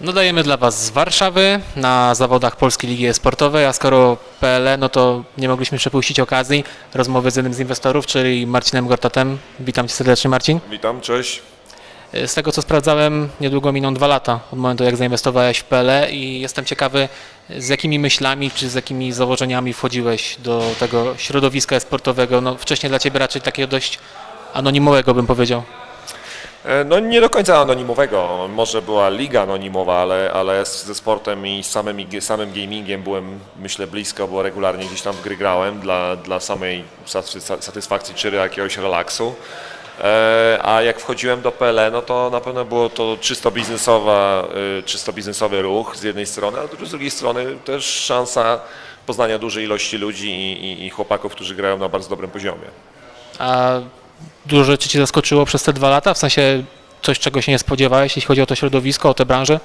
Nadajemy dla Was z Warszawy na zawodach Polskiej Ligi Sportowej, a skoro PLE, no to nie mogliśmy przepuścić okazji rozmowy z jednym z inwestorów, czyli Marcinem Gortatem. Witam Cię serdecznie Marcin. Witam, cześć. Z tego co sprawdzałem, niedługo miną dwa lata od momentu jak zainwestowałeś w PLE i jestem ciekawy z jakimi myślami czy z jakimi założeniami wchodziłeś do tego środowiska sportowego. No, wcześniej dla Ciebie raczej takiego dość anonimowego bym powiedział. E, No nie do końca anonimowego. Może była liga anonimowa, ale, ale ze sportem i samym, samym gamingiem byłem, myślę, blisko, bo regularnie gdzieś tam w gry grałem dla, dla samej satys- satysfakcji czy jakiegoś relaksu. E, A jak wchodziłem do PLE, no to na pewno było to czysto, biznesowa, czysto biznesowy ruch z jednej strony, a z drugiej strony też szansa poznania dużej ilości ludzi i, i, i chłopaków, którzy grają na bardzo dobrym poziomie. A dużo rzeczy Cię zaskoczyło przez te dwa lata? W sensie coś, czego się nie spodziewałeś, jeśli chodzi o to środowisko, o tę branżę?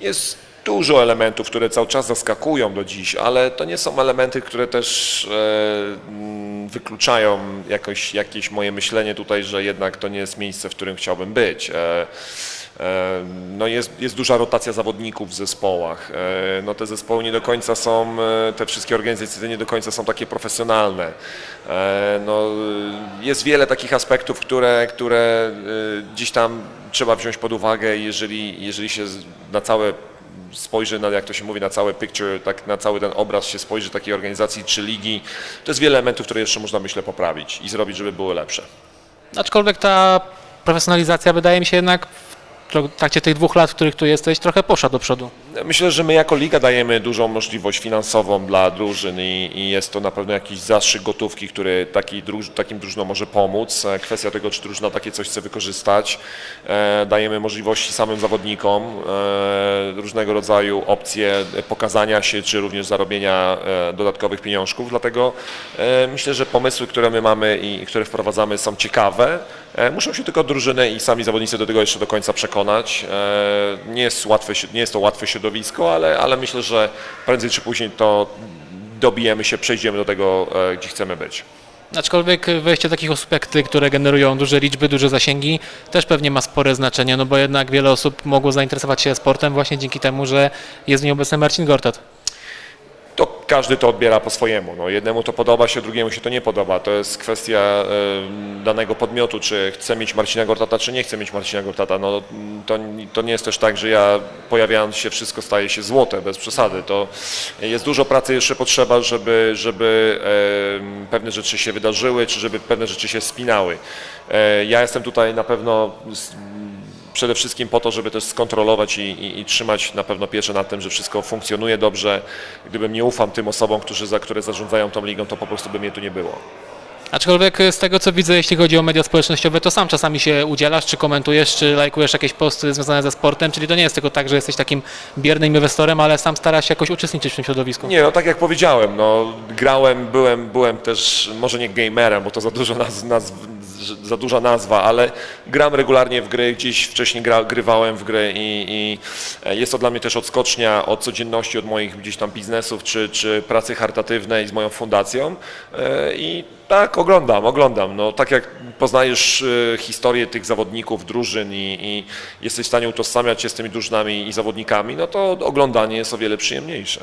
Jest dużo elementów, które cały czas zaskakują do dziś, ale to nie są elementy, które też e, mm, wykluczają jakoś, jakieś moje myślenie tutaj, że jednak to nie jest miejsce, w którym chciałbym być. E, no jest, jest duża rotacja zawodników w zespołach. E, no te zespoły nie do końca są, e, te wszystkie organizacje nie do końca są takie profesjonalne. E, no, jest wiele takich aspektów, które, które e, gdzieś tam trzeba wziąć pod uwagę, jeżeli, jeżeli się na całe spojrzy na, jak to się mówi, na cały picture, tak na cały ten obraz się spojrzy takiej organizacji czy ligi, to jest wiele elementów, które jeszcze można myślę poprawić i zrobić, żeby były lepsze. Aczkolwiek ta profesjonalizacja wydaje mi się jednak w trakcie tych dwóch lat, w których tu jesteś, trochę poszła do przodu. Myślę, że my jako liga dajemy dużą możliwość finansową dla drużyn i, i jest to na pewno jakiś zastrzyk gotówki, który taki druż, takim drużynom może pomóc. E, Kwestia tego, czy drużyna takie coś chce wykorzystać. E, dajemy możliwości samym zawodnikom, e, różnego rodzaju opcje pokazania się, czy również zarobienia e, dodatkowych pieniążków. Dlatego e, myślę, że pomysły, które my mamy i które wprowadzamy są ciekawe. E, Muszą się tylko drużyny i sami zawodnicy do tego jeszcze do końca przekonać. E, Nie jest, łatwe, nie jest to łatwe środowisko, ale, ale myślę, że prędzej czy później to dobijemy się, przejdziemy do tego, e, gdzie chcemy być. Aczkolwiek wejście takich osób jak ty, które generują duże liczby, duże zasięgi, też pewnie ma spore znaczenie, no bo jednak wiele osób mogło zainteresować się sportem właśnie dzięki temu, że jest w nim obecny Marcin Gortat. Każdy to odbiera po swojemu. No, jednemu to podoba się, drugiemu się to nie podoba. To jest kwestia danego podmiotu, czy chce mieć Marcina Gortata, czy nie chce mieć Marcina Gortata. No, to, to nie jest też tak, że ja pojawiając się wszystko staje się złote, bez przesady. To jest dużo pracy jeszcze potrzeba, żeby, żeby pewne rzeczy się wydarzyły, czy żeby pewne rzeczy się spinały. E, ja jestem tutaj na pewno przede wszystkim po to, żeby też skontrolować i, i, i trzymać na pewno pieczę nad tym, że wszystko funkcjonuje dobrze. Gdybym nie ufam tym osobom, którzy, za, które zarządzają tą ligą, to po prostu by mnie tu nie było. Aczkolwiek z tego co widzę, jeśli chodzi o media społecznościowe, to sam czasami się udzielasz, czy komentujesz, czy lajkujesz jakieś posty związane ze sportem, czyli to nie jest tylko tak, że jesteś takim biernym inwestorem, ale sam starasz się jakoś uczestniczyć w tym środowisku. Nie, no tak jak powiedziałem, no, grałem, byłem, byłem też, może nie gamerem, bo to za dużo naz, nazw, za duża nazwa, ale gram regularnie w gry, gdzieś wcześniej gra, grywałem w gry i, i jest to dla mnie też odskocznia od codzienności, od moich gdzieś tam biznesów, czy, czy pracy charytatywnej z moją fundacją E, i tak, oglądam, oglądam. No, tak jak poznajesz e, historię tych zawodników, drużyn i, i jesteś w stanie utożsamiać się z tymi drużynami i zawodnikami, no to oglądanie jest o wiele przyjemniejsze.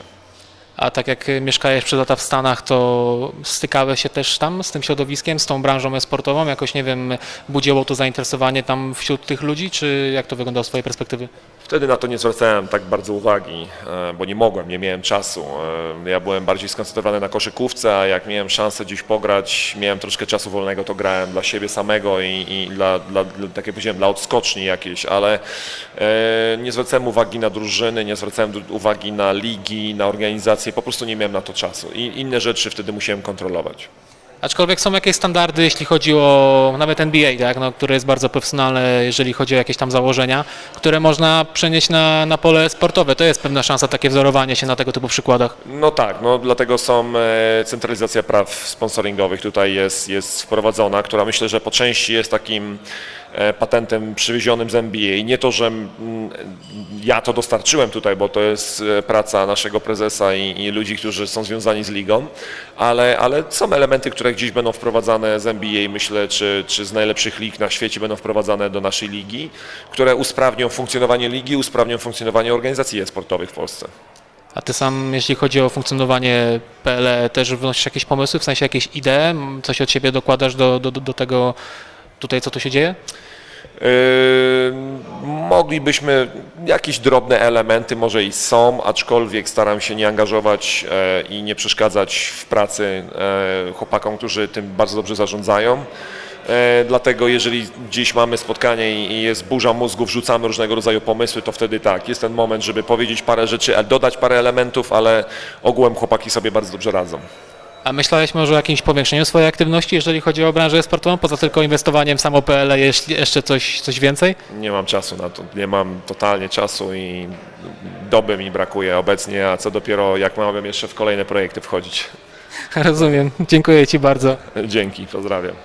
A tak jak mieszkałeś przez lata w Stanach, to stykałeś się też tam z tym środowiskiem, z tą branżą e-sportową? Jakoś, nie wiem, budziło to zainteresowanie tam wśród tych ludzi, czy jak to wyglądało z twojej perspektywy? Wtedy na to nie zwracałem tak bardzo uwagi, e, bo nie mogłem, nie miałem czasu. E, Ja byłem bardziej skoncentrowany na koszykówce, a jak miałem szansę gdzieś pograć, miałem troszkę czasu wolnego, to grałem dla siebie samego i, i dla, dla, dla, tak jak powiedziałem, dla odskoczni jakiejś, ale e, nie zwracałem uwagi na drużyny, nie zwracałem uwagi na ligi, na organizacje, po prostu nie miałem na to czasu. I inne rzeczy wtedy musiałem kontrolować. Aczkolwiek są jakieś standardy, jeśli chodzi o nawet NBA, tak, no, które jest bardzo profesjonalne, jeżeli chodzi o jakieś tam założenia, które można przenieść na, na pole sportowe. To jest pewna szansa, takie wzorowanie się na tego typu przykładach. No tak, no dlatego są e, centralizacja praw sponsoringowych tutaj jest, jest wprowadzona, która myślę, że po części jest takim patentem przywiezionym z NBA. Nie to, że mm, ja to dostarczyłem tutaj, bo to jest e, praca naszego prezesa i, i ludzi, którzy są związani z ligą, ale, ale są elementy, które gdzieś będą wprowadzane z NBA, myślę, czy, czy z najlepszych lig na świecie będą wprowadzane do naszej ligi, które usprawnią funkcjonowanie ligi, usprawnią funkcjonowanie organizacji e-sportowych w Polsce. A ty sam, jeśli chodzi o funkcjonowanie PLE, też wnosisz jakieś pomysły, w sensie jakieś idee, coś od siebie dokładasz do, do, do tego tutaj, co tu się dzieje? Yy, moglibyśmy jakieś drobne elementy może i są, aczkolwiek staram się nie angażować e, i nie przeszkadzać w pracy e, chłopakom, którzy tym bardzo dobrze zarządzają. E, Dlatego jeżeli gdzieś mamy spotkanie i jest burza mózgu, wrzucamy różnego rodzaju pomysły, to wtedy tak, jest ten moment, żeby powiedzieć parę rzeczy, dodać parę elementów, ale ogółem chłopaki sobie bardzo dobrze radzą. A myślałeś może o jakimś powiększeniu swojej aktywności, jeżeli chodzi o branżę sportową, poza tylko inwestowaniem w samo PLE, jeśli jeszcze coś, coś więcej? Nie mam czasu na to, nie mam totalnie czasu i doby mi brakuje obecnie, a co dopiero jak miałbym jeszcze w kolejne projekty wchodzić. Rozumiem. Dziękuję Ci bardzo. Dzięki, pozdrawiam.